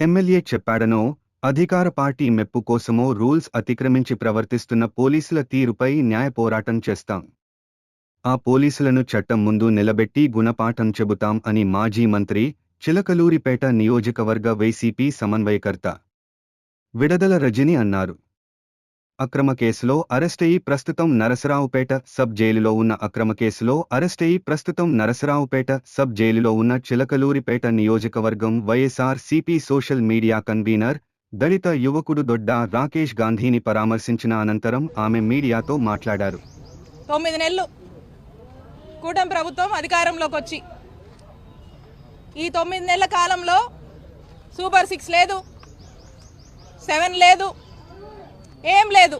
MLA చెప్పాడనో అధికార party మెప్పు కోసమో రూల్స్ అతిక్రమించి ప్రవర్తిస్తున్న పోలీసుల తీరుపై న్యాయ పోరాటం చేస్తాం. ఆ పోలీసులను చట్టం ముందు నిలబెట్టి గుణపాఠం చెబుతాం అని మాజీ మంత్రి చిలకలూరిపేట నియోజకవర్గ వైసీపీ సమన్వయకర్త విడదల రజని అన్నారు. అక్రమ కేసులో అరెస్టయి ప్రస్తుతం నరసరావుపేట సబ్ జైలులో ఉన్న అక్రమ కేసులో అరెస్టయి ప్రస్తుతం నరసరావుపేట సబ్ జైలులో ఉన్న చిలకలూరిపేట నియోజకవర్గం YSR CP social media convener దళిత యువకుడు దొడ్డ రాకేష్ గాంధీని పరామర్శించిన అనంతరం ఆమె మీడియాతో మాట్లాడారు. తొమ్మిది నెలలు కూటమి ప్రభుత్వం అధికారంలోకి వచ్చి ఈ తొమ్మిది నెలల కాలంలో సూపర్ సిక్స్ లేదు సెవెన్ లేదు ఏం లేదు.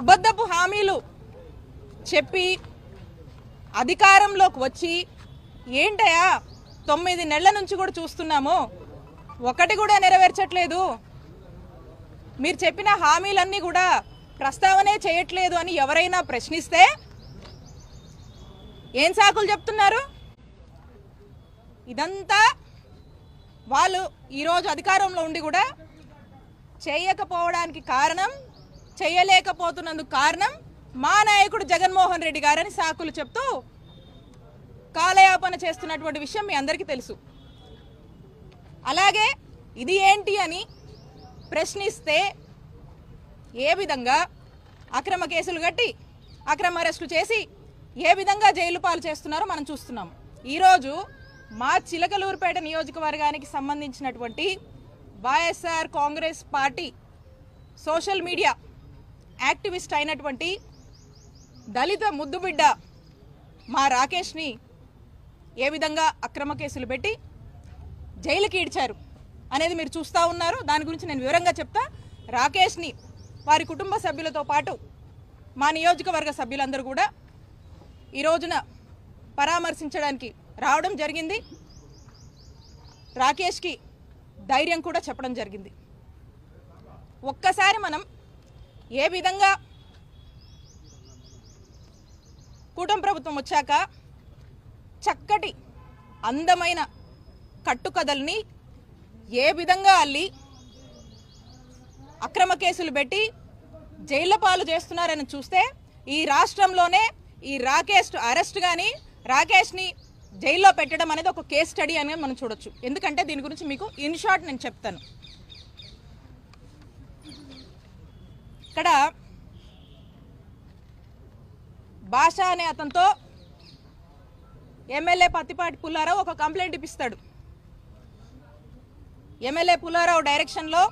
అబద్ధపు హామీలు చెప్పి అధికారంలోకి వచ్చి ఏంటయా తొమ్మిది నెలల నుంచి కూడా చూస్తున్నాము ఒకటి కూడా నెరవేర్చట్లేదు. మీరు చెప్పిన హామీలన్నీ కూడా ప్రస్తావనే చేయట్లేదు అని ఎవరైనా ప్రశ్నిస్తే ఏం సాకులు చెప్తున్నారు? ఇదంతా వాళ్ళు ఈరోజు అధికారంలో ఉండి కూడా చేయకపోవడానికి కారణం చేయలేకపోతున్నందుకు కారణం మా నాయకుడు జగన్మోహన్ రెడ్డి గారని సాకులు చెప్తూ కాలయాపన చేస్తున్నటువంటి విషయం మీ అందరికీ తెలుసు. అలాగే ఇది ఏంటి అని ప్రశ్నిస్తే ఏ విధంగా అక్రమ కేసులు కట్టి అక్రమ అరెస్టులు చేసి ఏ విధంగా జైలు పాలు చేస్తున్నారో మనం చూస్తున్నాం. ఈరోజు మా చిలకలూరుపేట నియోజకవర్గానికి సంబంధించినటువంటి YSR Congress party social media activist అయినటువంటి దళిత ముద్దుబిడ్డ మా రాకేష్ని ఏ విధంగా అక్రమ కేసులు పెట్టి జైలుకి ఈడ్చారు అనేది మీరు చూస్తూ ఉన్నారు. దాని గురించి నేను వివరంగా చెప్తా. రాకేష్ని వారి కుటుంబ సభ్యులతో పాటు మా నియోజకవర్గ సభ్యులందరూ కూడా ఈ రోజున పరామర్శించడానికి రావడం జరిగింది. రాకేష్కి ధైర్యం కూడా చెప్పడం జరిగింది. ఒక్కసారి మనం ఏ విధంగా కూటమి ప్రభుత్వం వచ్చాక చక్కటి అందమైన కట్టుకథల్ని ఏ విధంగా అల్లి అక్రమ కేసులు పెట్టి జైళ్ళ పాలు చేస్తున్నారని చూస్తే ఈ రాష్ట్రంలోనే ఈ రాకేష్ అరెస్ట్ కానీ రాకేష్ని జైల్లో పెట్టడం అనేది ఒక కేస్ స్టడీ అనేది మనం చూడొచ్చు. ఎందుకంటే దీని గురించి మీకు ఇన్ షార్ట్ నేను చెప్తాను. ఇక్కడ భాష అనే అతనితో ఎమ్మెల్యే పత్తిపాటి పుల్లారావు ఒక కంప్లైంట్ ఇప్పిస్తాడు. ఎమ్మెల్యే పుల్లారావు డైరెక్షన్లో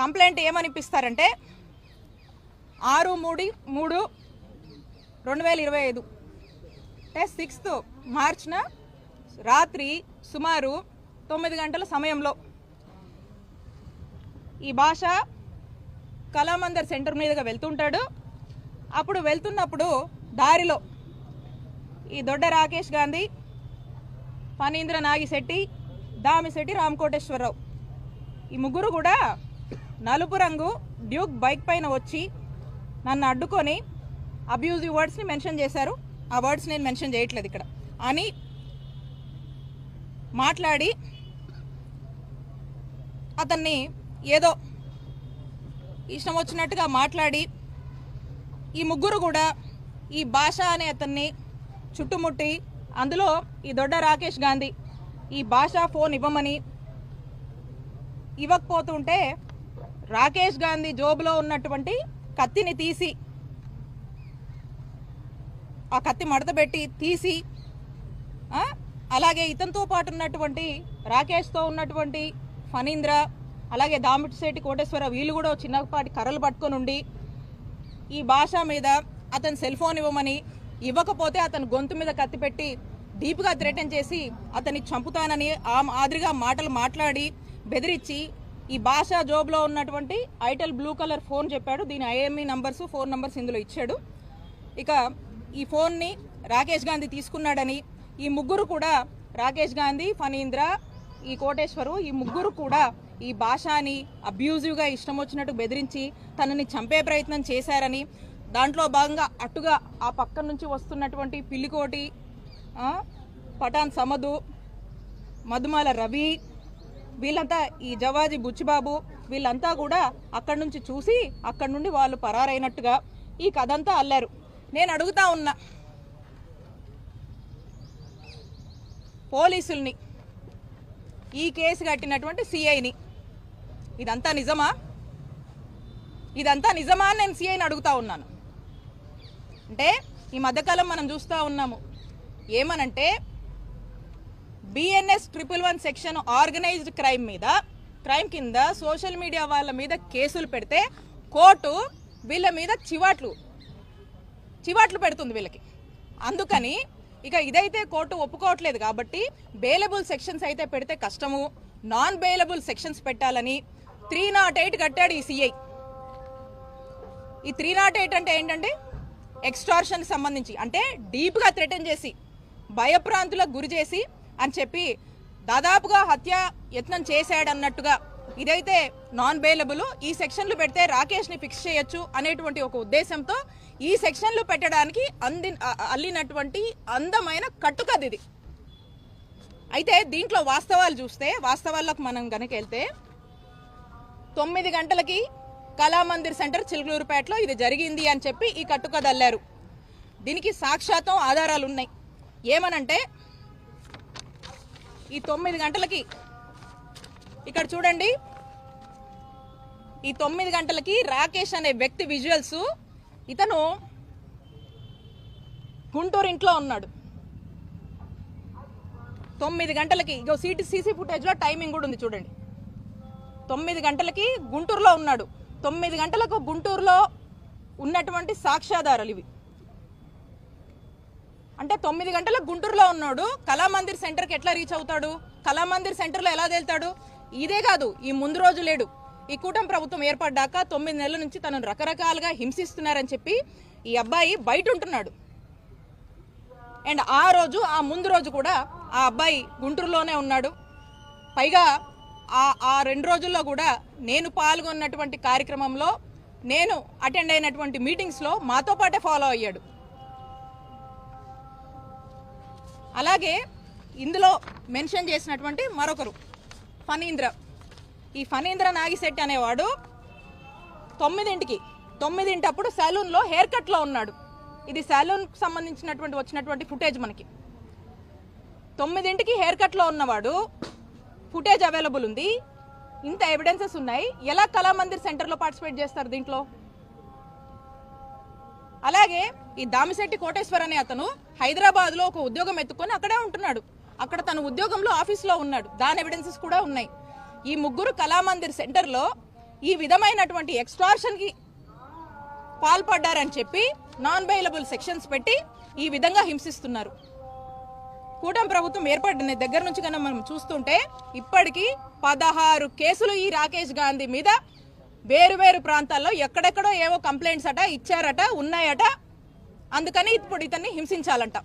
కంప్లైంట్ ఏమని ఇప్పిస్తారంటే ఆరు మూడు మూడు రెండు వేల ఇరవై ఐదు అంటే సిక్స్త్ మార్చిన రాత్రి సుమారు తొమ్మిది గంటల సమయంలో ఈ భాష కళామందర్ సెంటర్ మీదుగా వెళ్తుంటాడు. అప్పుడు వెళ్తున్నప్పుడు దారిలో ఈ దొడ్డ రాకేష్ గాంధీ ఫణీంద్ర నాగిశెట్టి దామిశెట్టి రామకోటేశ్వరరావు. ఈ ముగ్గురు కూడా నలుపు రంగు డ్యూక్ బైక్ పైన వచ్చి నన్ను అడ్డుకొని అబ్యూజివ్ వర్డ్స్ని మెన్షన్ చేశారు. ఆ వర్డ్స్ నేను మెన్షన్ చేయట్లేదు ఇక్కడ. అని మాట్లాడి అతన్ని ఏదో ఇష్టం వచ్చినట్టుగా మాట్లాడి ఈ ముగ్గురు కూడా ఈ భాష అనే అతన్ని చుట్టుముట్టి అందులో ఈ దొడ్డ రాకేష్ గాంధీ ఈ భాష ఫోన్ ఇవ్వమని ఇవ్వకపోతుంటే రాకేష్ గాంధీ జోబులో ఉన్నటువంటి కత్తిని తీసి ఆ కత్తి మడతపెట్టి తీసి అలాగే ఇతనితో పాటు ఉన్నటువంటి రాకేష్తో ఉన్నటువంటి ఫణీంద్ర అలాగే దామిటిశెట్టి కోటేశ్వర వీళ్ళు కూడా చిన్నపాటి కర్రలు పట్టుకొని ఉండి ఈ భాష మీద అతను సెల్ ఫోన్ ఇవ్వమని ఇవ్వకపోతే అతను గొంతు మీద కత్తి పెట్టి డీప్గా థ్రెటన్ చేసి అతన్ని చంపుతానని ఆ మాదిరిగా మాటలు మాట్లాడి బెదిరించి ఈ భాష జోబ్లో ఉన్నటువంటి ఐటెల్ బ్లూ కలర్ ఫోన్ చెప్పాడు. దీని ఐఎంఈ నంబర్స్ ఫోన్ నంబర్స్ ఇందులో ఇచ్చాడు. ఇక ఈ ఫోన్ని రాకేష్ గాంధీ తీసుకున్నాడని ఈ ముగ్గురు కూడా రాకేష్ గాంధీ ఫణీంద్ర ఈ కోటేశ్వరు ఈ ముగ్గురు కూడా ఈ భాషని అబ్యూజివ్గా ఇష్టం వచ్చినట్టు బెదిరించి తనని చంపే ప్రయత్నం చేశారని దాంట్లో భాగంగా అటుగా ఆ పక్క నుంచి వస్తున్నటువంటి పిల్లికోటి పఠాన్ సమదు మధుమాల రవి వీళ్ళంతా ఈ జవాజీ బుచ్చిబాబు వీళ్ళంతా కూడా అక్కడి నుంచి చూసి అక్కడి నుండి వాళ్ళు పరారైనట్టుగా ఈ కథ అంతా అల్లారు. నేను అడుగుతా ఉన్నా. పోలీసుల్ని ఈ కేసు కట్టినటువంటి సిఐని. ఇదంతా నిజమా? ఇదంతా నిజమా అని నేను సిఐని అడుగుతా ఉన్నాను. అంటే ఈ మధ్యకాలం మనం చూస్తూ ఉన్నాము. ఏమనంటే BNS triple one section organised crime మీద క్రైమ్ కింద సోషల్ మీడియా వాళ్ళ మీద కేసులు పెడితే కోర్టు వీళ్ళ మీద చివాట్లు చివాట్లు పెడుతుంది వీళ్ళకి. అందుకని ఇక ఇదైతే కోర్టు ఒప్పుకోవట్లేదు కాబట్టి బెయిలబుల్ సెక్షన్స్ అయితే పెడితే కష్టము. నాన్ బెయిలబుల్ సెక్షన్స్ పెట్టాలని త్రీ నాట్ ఎయిట్ కట్టాడు ఈ సిఐ ఈ త్రీ నాట్ ఎయిట్ అంటే ఏంటంటే ఎక్స్టార్షన్ సంబంధించి అంటే డీప్గా థ్రెటన్ చేసి భయప్రాంతులకు గురి చేసి అని చెప్పి దాదాపుగా హత్య యత్నం చేశాడన్నట్టుగా ఇదైతే నాన్ బెయిలబుల్ ఈ సెక్షన్లు పెడితే రాకేష్ని ఫిక్స్ చేయొచ్చు అనేటువంటి ఒక ఉద్దేశంతో ఈ సెక్షన్లు పెట్టడానికి అంది అల్లినటువంటి అందమైన కట్టుకది ఇది. అయితే దీంట్లో వాస్తవాలు చూస్తే వాస్తవాల్లోకి మనం కనుక వెళ్తే తొమ్మిది గంటలకి కళామందిర్ సెంటర్ చిలుగులూరుపేటలో ఇది జరిగింది అని చెప్పి ఈ కట్టుకథ అల్లారు. దీనికి సాక్షాత్తం ఆధారాలు ఉన్నాయి ఏమనంటే ఈ తొమ్మిది గంటలకి ఇక్కడ చూడండి. ఈ తొమ్మిది గంటలకి రాకేష్ అనే వ్యక్తి విజువల్స్ ఇతను గుంటూరు ఇంట్లో ఉన్నాడు. తొమ్మిది గంటలకి ఇగో సీటీ సీసీ ఫుటేజ్లో టైమింగ్ కూడా ఉంది చూడండి. తొమ్మిది గంటలకి గుంటూరులో ఉన్నాడు. తొమ్మిది గంటలకు గుంటూరులో ఉన్నటువంటి సాక్ష్యాధారాలు ఇవి. అంటే తొమ్మిది గంటలకు గుంటూరులో ఉన్నాడు. కళామందిర్ సెంటర్కి ఎట్లా రీచ్ అవుతాడు? కళామందిర్ సెంటర్లో ఎలా తేలుతాడు? ఇదే కాదు ఈ ముందు రోజు లేడు. ఈ కూటమి ప్రభుత్వం ఏర్పడ్డాక తొమ్మిది నెలల నుంచి తనను రకరకాలుగా హింసిస్తున్నారని చెప్పి ఈ అబ్బాయి బయట ఉంటున్నాడు అండ్ ఆ రోజు ఆ ముందు రోజు కూడా ఆ అబ్బాయి గుంటూరులోనే ఉన్నాడు. పైగా ఆ ఆ రెండు రోజుల్లో కూడా నేను పాల్గొన్నటువంటి కార్యక్రమంలో నేను అటెండ్ అయినటువంటి మీటింగ్స్లో మాతో పాటే ఫాలో అయ్యాడు. అలాగే ఇందులో మెన్షన్ చేసినటువంటి మరొకరు. ఫణీంద్ర. ఈ ఫణీంద్ర నాగిశెట్టి అనేవాడు తొమ్మిదింటికి తొమ్మిదింటప్పుడు సెలూన్లో హెయిర్ కట్లో ఉన్నాడు. ఇది సలూన్కి సంబంధించినటువంటి వచ్చినటువంటి ఫుటేజ్ మనకి. తొమ్మిదింటికి హెయిర్ కట్లో ఉన్నవాడు ఫుటేజ్ అవైలబుల్ ఉంది. ఇంత ఎవిడెన్సెస్ ఉన్నాయి. ఎలా కళామందిర్ సెంటర్లో పార్టిసిపేట్ చేస్తారు దీంట్లో? అలాగే ఈ దామిశెట్టి కోటేశ్వర్ అనే అతను హైదరాబాద్లో ఒక ఉద్యోగం ఎత్తుకొని అక్కడే ఉంటున్నాడు. అక్కడ తన ఉద్యోగంలో ఆఫీస్లో ఉన్నాడు. దాని ఎవిడెన్సెస్ కూడా ఉన్నాయి. ఈ ముగ్గురు కళామందిర్ సెంటర్లో ఈ విధమైనటువంటి ఎక్స్ట్రాషన్కి పాల్పడ్డారని చెప్పి నాన్ బైలబుల్ సెక్షన్స్ పెట్టి ఈ విధంగా హింసిస్తున్నారు. కూటమి ప్రభుత్వం ఏర్పడిన దగ్గర నుంచి కన్నా మనం చూస్తుంటే ఇప్పటికీ పదహారు కేసులు ఈ రాకేష్ గాంధీ మీద వేరు వేరు ప్రాంతాల్లో ఎక్కడెక్కడో ఏవో కంప్లైంట్స్ అట ఇచ్చారట ఉన్నాయట. అందుకని ఇప్పుడు ఇతన్ని హింసించాలంట.